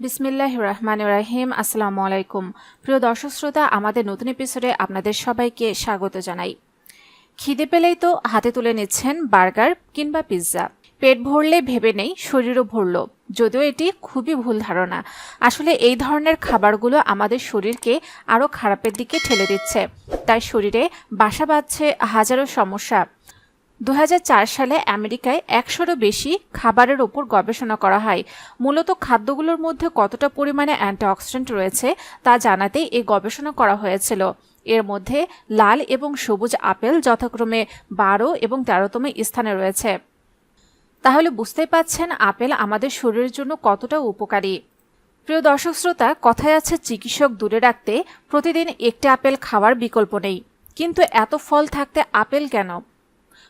বিসমিল্লাহ রহমান রাহিম। আসসালামু আলাইকুম। প্রিয় দর্শক শ্রোতা আমাদের নতুন এপিসোডে আপনাদের সবাইকে স্বাগত জানাই। খিদে পেলেই তো হাতে তুলে নিচ্ছেন বার্গার কিংবা পিৎজা। পেট ভরলে ভেবে নেই, শরীরও ভরল। যদিও এটি খুবই ভুল ধারণা। আসলে এই ধরনের খাবারগুলো আমাদের শরীরকে আরও খারাপের দিকে ঠেলে দিচ্ছে। তাই শরীরে বাসা বাঁধছে হাজারো সমস্যা। দু হাজার চার সালে আমেরিকায় একশোরও বেশি খাবারের ওপর গবেষণা করা হয়। মূলত খাদ্যগুলোর মধ্যে কতটা পরিমাণে অ্যান্টিঅক্সিডেন্ট রয়েছে তা জানাতেই এই গবেষণা করা হয়েছিল। এর মধ্যে লাল এবং সবুজ আপেল যথাক্রমে বারো এবং তেরোতম স্থানে রয়েছে। তাহলে বুঝতেই পাচ্ছেন আপেল আমাদের শরীরের জন্য কতটা উপকারী। প্রিয় দর্শক শ্রোতা, কথায় আছে চিকিৎসক দূরে রাখতে প্রতিদিন একটি আপেল খাওয়ার বিকল্প নেই। কিন্তু এত ফল থাকতে আপেল কেন?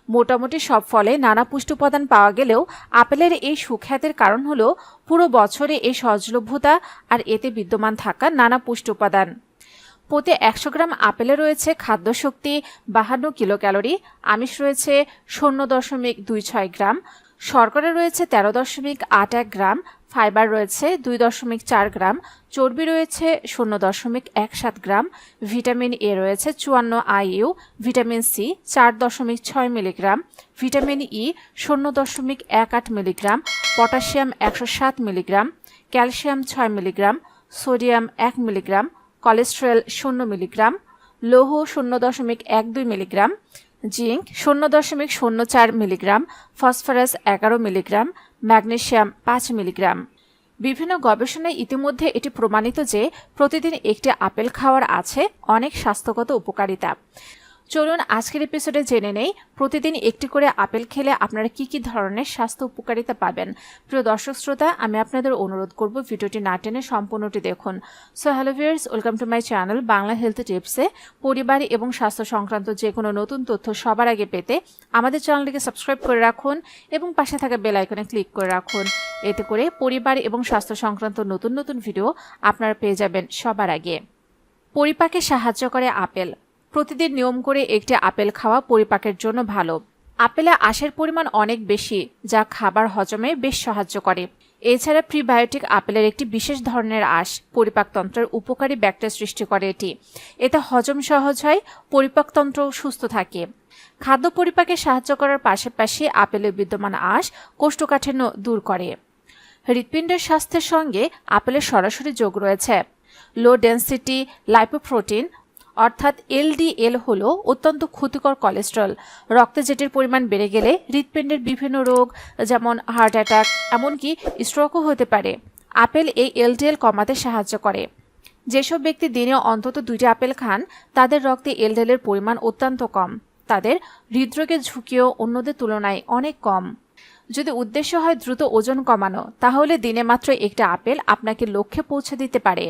মোটামুটি সব ফলে নানা পুষ্টি উপাদান পাওয়া গেলেও আপেলের এই সুখ্যাতের কারণ হল পুরো বছরে এই সহজলভ্যতা আর এতে বিদ্যমান থাকা নানা পুষ্টি উপাদান প্রতি একশো গ্রাম আপেলে রয়েছে খাদ্য শক্তি বাহান্ন কিলো ক্যালোরি আমিষ রয়েছে শূন্য দশমিক দুই ছয় গ্রাম শর্করা রয়েছে তেরো দশমিক আট এক গ্রাম, ফাইবার রয়েছে দুই দশমিক চার গ্রাম, চর্বি রয়েছে শূন্য দশমিক এক সাত গ্রাম, ভিটামিন এ রয়েছে চুয়ান্ন আইইউ, ভিটামিন সি চার দশমিক ছয় মিলিগ্রাম, ভিটামিন ই শূন্য দশমিক এক আট মিলিগ্রাম, পটাশিয়াম একশো সাত মিলিগ্রাম, ক্যালসিয়াম ছয় মিলিগ্রাম, সোডিয়াম এক মিলিগ্রাম, কোলেস্টেরল শূন্য মিলিগ্রাম, লৌহ শূন্য দশমিক এক দুই মিলিগ্রাম জিঙ্ক শূন্য দশমিক শূন্য চার মিলিগ্রাম, ফসফরাস এগারো মিলিগ্রাম, ম্যাগনেশিয়াম পাঁচ মিলিগ্রাম। বিভিন্ন গবেষণায় ইতিমধ্যে এটি প্রমাণিত যে প্রতিদিন একটি আপেল খাওয়ার আছে অনেক স্বাস্থ্যগত উপকারিতা। চলুন আজকের এপিসোডে জেনে নেই, প্রতিদিন একটি করে আপেল খেলে আপনারা কি কি ধরনের স্বাস্থ্য উপকারিতা পাবেন। প্রিয় দর্শক শ্রোতা, আমি আপনাদের অনুরোধ করব ভিডিওটি না টেনে সম্পূর্ণটি দেখুন। So hello viewers welcome to my channel Bangla health টিপসে পরিবার এবং স্বাস্থ্য সংক্রান্ত যে কোনো নতুন তথ্য সবার আগে পেতে আমাদের চ্যানেলটিকে সাবস্ক্রাইব করে রাখুন এবং পাশে থাকা বেল আইকনে ক্লিক করে রাখুন। এতে করে পরিবার এবং স্বাস্থ্য সংক্রান্ত নতুন নতুন ভিডিও আপনারা পেয়ে যাবেন সবার আগে। পরিপাকে সাহায্য করে আপেল। প্রতিদিন নিয়ম করে একটি আপেল খাওয়া পরিপাকের জন্য ভালো। আপেলে আঁশের পরিমাণ অনেক বেশি, যা খাবার হজমে বেশ সাহায্য করে। এছাড়া প্রিবায়োটিক আপেলের একটি বিশেষ ধরনের আঁশ, পরিপাকতন্ত্রের উপকারী ব্যাকটেরিয়া সৃষ্টি করে এটি। এতে হজম সহজ হয় পরিপাকতন্ত্র সুস্থ থাকে। খাদ্য পরিপাকে সাহায্য করার পাশাপাশি আপেলে বিদ্যমান আঁশ কোষ্ঠকাঠিন্য দূর করে। হৃৎপিণ্ডের স্বাস্থ্যের সঙ্গে আপেলের সরাসরি যোগ রয়েছে। লো ডেন্সিটি, লাইপোপ্রোটিন অর্থাৎ এলডিএল হল অত্যন্ত ক্ষতিকর কোলেস্ট্রল রক্তে জেটের পরিমাণ বেড়ে গেলে হৃৎপিণ্ডের বিভিন্ন রোগ, যেমন হার্ট অ্যাটাক এমনকি স্ট্রোকও হতে পারে। আপেল এই এলডিএল কমাতে সাহায্য করে। যেসব ব্যক্তি দিনে অন্তত দুইটি আপেল খান, তাদের রক্তে এলডিএলের পরিমাণ অত্যন্ত কম। তাদের হৃদরোগের ঝুঁকিও অন্যদের তুলনায় অনেক কম। যদি উদ্দেশ্য হয় দ্রুত ওজন কমানো, তাহলে দিনে মাত্র একটি আপেল আপনাকে লক্ষ্যে পৌঁছে দিতে পারে।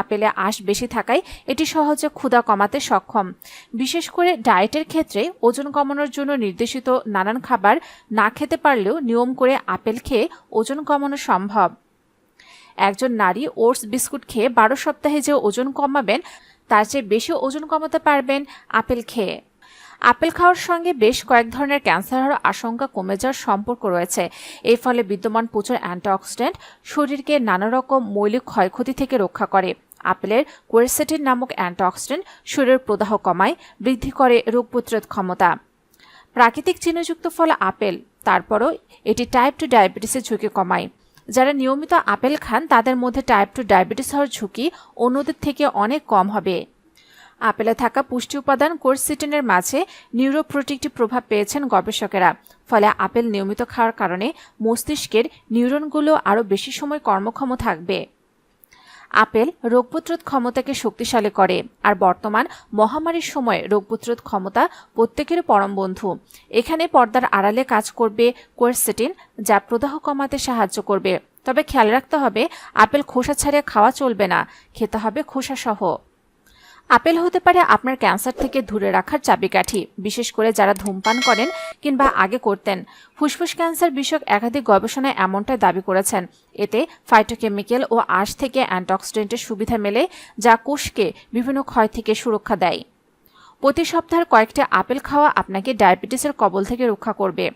আপেলে আঁশ বেশি থাকায় এটি সহজে ক্ষুধা কমাতে সক্ষম। বিশেষ করে ডায়েটের ক্ষেত্রে ওজন কমানোর জন্য নির্দেশিত নানান খাবার না খেতে পারলেও নিয়ম করে আপেল খেয়ে ওজন কমানো সম্ভব। একজন নারী ওটস বিস্কুট খেয়ে বারো সপ্তাহে যে ওজন কমাবেন, তার চেয়ে বেশি ওজন কমাতে পারবেন আপেল খেয়ে। আপেল খাওয়ার সঙ্গে বেশ কয়েক ধরনের ক্যান্সার হওয়ার আশঙ্কা কমে যাওয়ার সম্পর্ক রয়েছে। এর ফলে বিদ্যমান প্রচুর অ্যান্টিঅক্সিডেন্ট শরীরকে নানা রকম মৌলিক ক্ষয়ক্ষতি থেকে রক্ষা করে। আপেলের কোয়েরসেটিন নামক অ্যান্টিঅক্সিডেন্ট শরীরের প্রদাহ কমায়, বৃদ্ধি করে রোগ প্রতিরোধ ক্ষমতা। প্রাকৃতিক চিহ্নযুক্ত ফল আপেল, তারপরও এটি টাইপ টু ডায়াবেটিসের ঝুঁকি কমায়। যারা নিয়মিত আপেল খান, তাদের মধ্যে টাইপ টু ডায়াবেটিস হওয়ার ঝুঁকি অন্যদের থেকে অনেক কম হবে। আপেলে থাকা পুষ্টি উপাদান কোর্সিটিনের মাঝে নিউরোপ্রোটিকটি প্রভাব পেয়েছেন গবেষকেরা। ফলে আপেল নিয়মিত খাওয়ার কারণে মস্তিষ্কের নিউরনগুলো আরও বেশি সময় কর্মক্ষম থাকবে। আপেল রোগ প্রতিরোধ ক্ষমতাকে শক্তিশালী করে, আর বর্তমান মহামারীর সময় রোগ প্রতিরোধ ক্ষমতা প্রত্যেকের পরম বন্ধু। এখানে পর্দার আড়ালে কাজ করবে কোয়েরসেটিন, যা প্রদাহ কমাতে সাহায্য করবে। তবে খেয়াল রাখতে হবে, আপেল খোসা ছাড়িয়ে খাওয়া চলবে না। খেতে হবে খোসা সহ আপেল হতে পারে আপনার ক্যান্সার থেকে দূরে রাখার চাবিকাঠি। বিশেষ করে যারা ধূমপান করেন কিংবা আগে করতেন। ফুসফুস ক্যান্সার বিষয়ক একাধিক গবেষণায় এমনটাই দাবি করেছেন। এতে ফাইটোকেমিক্যাল ও আঁশ থেকে অ্যান্টিঅক্সিডেন্টের সুবিধা মেলে, যা কোষকে বিভিন্ন ক্ষয় থেকে সুরক্ষা দেয়। প্রতি সপ্তাহের কয়েকটি আপেল খাওয়া আপনাকে ডায়াবেটিসের কবল থেকে রক্ষা করবে।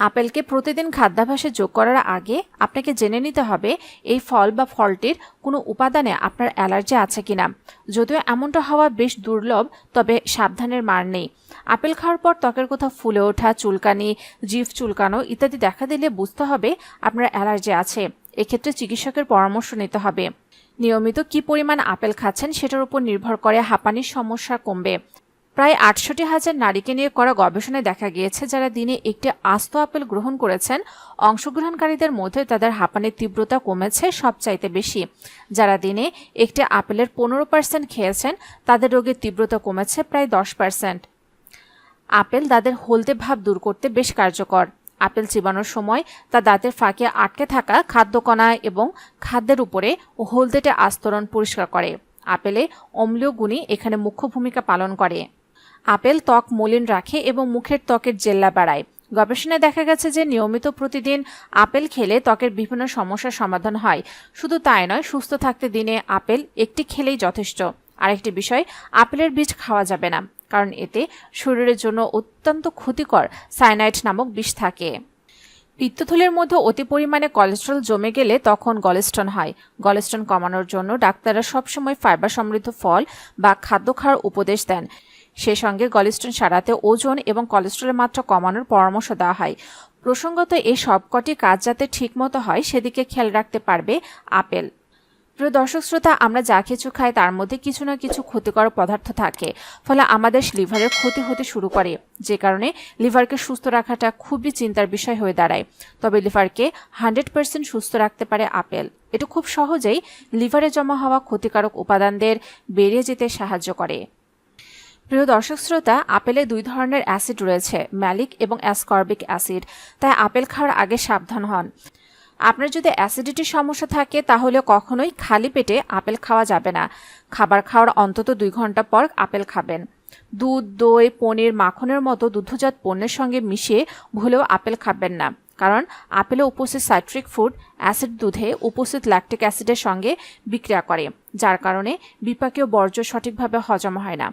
আপেলকে প্রতিদিন খাদ্যাভ্যাসে যোগ করার আগে আপনাকে জেনে নিতে হবে এই ফল বা ফলটির কোনো উপাদানে আপনার অ্যালার্জি আছে কিনা। যদিও এমনটা হওয়া বেশ দুর্লভ, তবে সাবধানের মার নেই। আপেল খাওয়ার পর ত্বকের কোথাও ফুলে ওঠা, চুলকানি, জিভ চুলকানো ইত্যাদি দেখা দিলে বুঝতে হবে আপনার অ্যালার্জি আছে। এক্ষেত্রে চিকিৎসকের পরামর্শ নিতে হবে। নিয়মিত কি পরিমাণ আপেল খাচ্ছেন সেটার উপর নির্ভর করে হাঁপানির সমস্যা কমবে। প্রায় আটষট্টি হাজার নারীকে নিয়ে করা গবেষণায় দেখা গিয়েছে যারা দিনে একটি আস্ত আপেল গ্রহণ করেছেন, অংশগ্রহণকারীদের মধ্যে তাদের হাঁপানির তীব্রতা কমেছে সবচাইতে বেশি। যারা দিনে একটি আপেলের পনেরো পার্সেন্ট খেয়েছেন, তাদের রোগের তীব্রতা কমেছে প্রায় দশ পার্সেন্ট। আপেল দাঁতের হলদে ভাব দূর করতে বেশ কার্যকর। আপেল চিবানোর সময় তা দাঁতের ফাঁকে আটকে থাকা খাদ্যকণা এবং খাদ্যের উপরে হলদেটে আস্তরণ পরিষ্কার করে। আপেলে অম্লীয় গুণই এখানে মুখ্য ভূমিকা পালন করে। আপেল, ত্বক মলিন রাখে এবং মুখের ত্বকের জেল্লা বাড়ায়। গবেষণায় দেখা গেছে যে নিয়মিত প্রতিদিন আপেল খেলে ত্বকের বিভিন্ন সমস্যার সমাধান হয়। শুধু তাই নয়, সুস্থ থাকতে দিনে আপেল একটি খেলেই যথেষ্ট। আরেকটি বিষয়, আপেলের বীজ খাওয়া যাবে না, কারণ এতে শরীরের জন্য অত্যন্ত ক্ষতিকর সাইনাইড নামক বিষ থাকে। পিত্তথলির মধ্যে অতি পরিমাণে কোলেস্ট্রল জমে গেলে তখন গলেস্টন হয়। গলেস্টন কমানোর জন্য ডাক্তাররা সবসময় ফাইবার সমৃদ্ধ ফল বা খাদ্য খাওয়ার উপদেশ দেন। সে সঙ্গে গলেস্টন সারাতে ওজন এবং কোলেস্ট্রলের মাত্রা কমানোর পরামর্শ দেওয়া হয়। প্রসঙ্গত এই সবকটি কাজ যাতে ঠিকমতো হয়, সেদিকে খেয়াল রাখতে পারবে আপেল। প্রিয় দর্শক শ্রোতা, আমরা যা কিছু খাই, তার মধ্যে কিছু না কিছু ক্ষতিকর পদার্থ থাকে। ফলে আমাদের লিভারের ক্ষতি হতে শুরু করে, যে কারণে লিভারকে সুস্থ রাখাটা খুবই চিন্তার বিষয় হয়ে দাঁড়ায়। তবে লিভারকে হান্ড্রেড পার্সেন্ট সুস্থ রাখতে পারে আপেল। এটা খুব সহজেই লিভারে জমা হওয়া ক্ষতিকারক উপাদানদের বেরিয়ে যেতে সাহায্য করে। প্রিয় দর্শক শ্রোতা, আপেলে দুই ধরনের অ্যাসিড রয়েছে, ম্যালিক এবং অ্যাসকর্বিক অ্যাসিড। তাই আপেল খাওয়ার আগে সাবধান হন। আপনার যদি অ্যাসিডিটির সমস্যা থাকে, তাহলে কখনোই খালি পেটে আপেল খাওয়া যাবে না। খাবার খাওয়ার অন্তত দুই ঘণ্টা পর আপেল খাবেন। দুধ, দই, পনির, মাখনের মতো দুগ্ধজাত পণ্যের সঙ্গে মিশিয়ে ভুলেও আপেল খাবেন না। কারণ আপেলে উপস্থিত সাইট্রিক ফুড, অ্যাসিড দুধে উপস্থিত ল্যাকটিক অ্যাসিডের সঙ্গে বিক্রিয়া করে, যার কারণে বিপাকীয় বর্জ্য সঠিকভাবে হজম হয় না।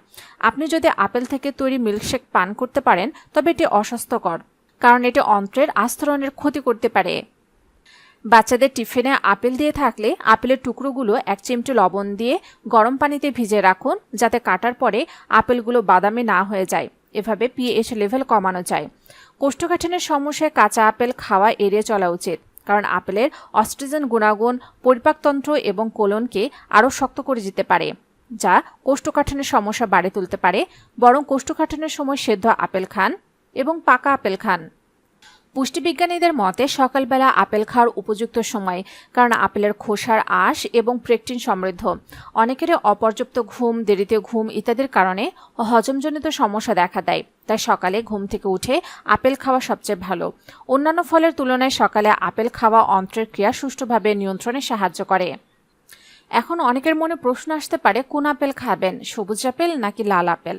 আপনি যদি আপেল থেকে তৈরি মিল্কশেক পান করতে পারেন, তবে এটি অস্বাস্থ্যকর, কারণ এটি অন্ত্রের আস্তরণের ক্ষতি করতে পারে। বাচ্চাদের টিফিনে আপেল দিয়ে থাকলে আপেলের টুকরোগুলো এক চিমটি লবণ দিয়ে গরম পানিতে ভিজে রাখুন, যাতে কাটার পরে আপেলগুলো বাদামি না হয়ে যায়। এভাবে পিএইচ লেভেল কমানো যায়। কোষ্ঠকাঠিন্যের সমস্যায় কাঁচা আপেল খাওয়া এড়িয়ে চলা উচিত, কারণ আপেলের অস্ট্রিজেন গুণাগুণ, পরিপাকতন্ত্র এবং কোলনকে আরও শক্ত করে দিতে পারে, যা কোষ্ঠকাঠিন্যের সমস্যা বাড়ে তুলতে পারে। বরং কোষ্ঠকাঠিন্যের সময় সেদ্ধ আপেল খান এবং পাকা আপেল খান। পুষ্টিবিজ্ঞানীদের মতে, সকালবেলা আপেল খাওয়ার উপযুক্ত সময়, কারণ আপেলের খোসার আঁশ এবং প্রেকটিন সমৃদ্ধ। অনেকেরই অপর্যাপ্ত ঘুম, দেরিতে ঘুম ইত্যাদির কারণে হজমজনিত সমস্যা দেখা দেয়। তাই সকালে ঘুম থেকে উঠে আপেল খাওয়া সবচেয়ে ভালো। অন্যান্য ফলের তুলনায় সকালে আপেল খাওয়া অন্ত্রের ক্রিয়া সুষ্ঠুভাবে নিয়ন্ত্রণে সাহায্য করে। এখন অনেকের মনে প্রশ্ন আসতে পারে, কোন আপেল খাবেন, সবুজ আপেল নাকি লাল আপেল?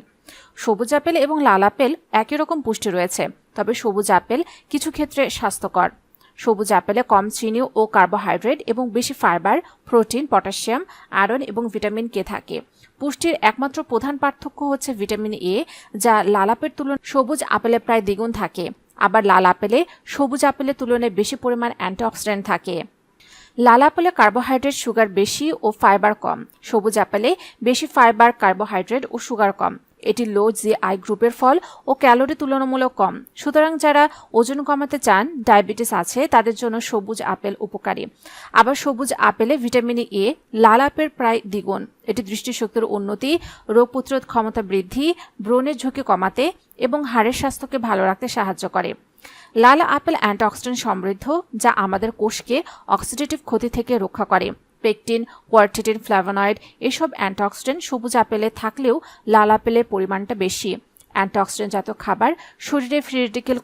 সবুজ আপেল এবং লাল আপেল একই রকম পুষ্টি রয়েছে। তবে সবুজ আপেল কিছু ক্ষেত্রে স্বাস্থ্যকর। সবুজ আপেলে কম চিনি ও কার্বোহাইড্রেট এবং বেশি ফাইবার, প্রোটিন, পটাশিয়াম, আয়রন এবং ভিটামিন কে থাকে। পুষ্টির একমাত্র প্রধান পার্থক্য হচ্ছে ভিটামিন এ, যা লাল আপের তুলনায় সবুজ আপেলে প্রায় দ্বিগুণ থাকে। আবার লাল আপেলে সবুজ আপেলের তুলনায় বেশি পরিমাণ অ্যান্টিঅক্সিডেন্ট থাকে। লাল আপেলে কার্বোহাইড্রেট, সুগার বেশি ও ফাইবার কম। সবুজ আপেলে বেশি ফাইবার, কার্বোহাইড্রেট ও সুগার কম। এটি লো জি আই গ্রুপের ফল ও ক্যালোরি তুলনামূলক কম। সুতরাং যারা ওজন কমাতে চান ডায়াবেটিস আছে, তাদের জন্য সবুজ আপেল উপকারী। আবার সবুজ আপেলে ভিটামিন এ লাল আপেল প্রায় দ্বিগুণ। এটি দৃষ্টিশক্তির উন্নতি, রোগ প্রতিরোধ ক্ষমতা বৃদ্ধি, ব্রণের ঝুঁকি কমাতে এবং হাড়ের স্বাস্থ্যকে ভালো রাখতে সাহায্য করে। লাল আপেল অ্যান্টিঅক্সিডেন্ট সমৃদ্ধ, যা আমাদের কোষকে অক্সিডেটিভ ক্ষতি থেকে রক্ষা করে। পেকটিন কোয়ার্টিটিন ফ্ল্যাভোনয়েড এসব অ্যান্টিঅক্সিডেন্ট সবুজ আপেলে থাকলেও লাল আপেলের পরিমাণটা বেশি। অ্যান্টিঅক্সিডেন্ট জাত খাবার শরীরে ফ্রি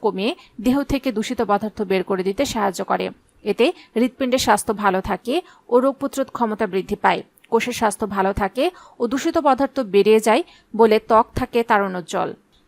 কমিয়ে দেহ থেকে দূষিত পদার্থ বের করে দিতে সাহায্য করে। এতে হৃৎপিণ্ডের স্বাস্থ্য ভালো থাকে ও রোগ প্রতিরোধ ক্ষমতা বৃদ্ধি পায়। কোষের স্বাস্থ্য ভালো থাকে ও দূষিত পদার্থ বেড়ে যায় বলে ত্বক থাকে তারণোজ্জ্বল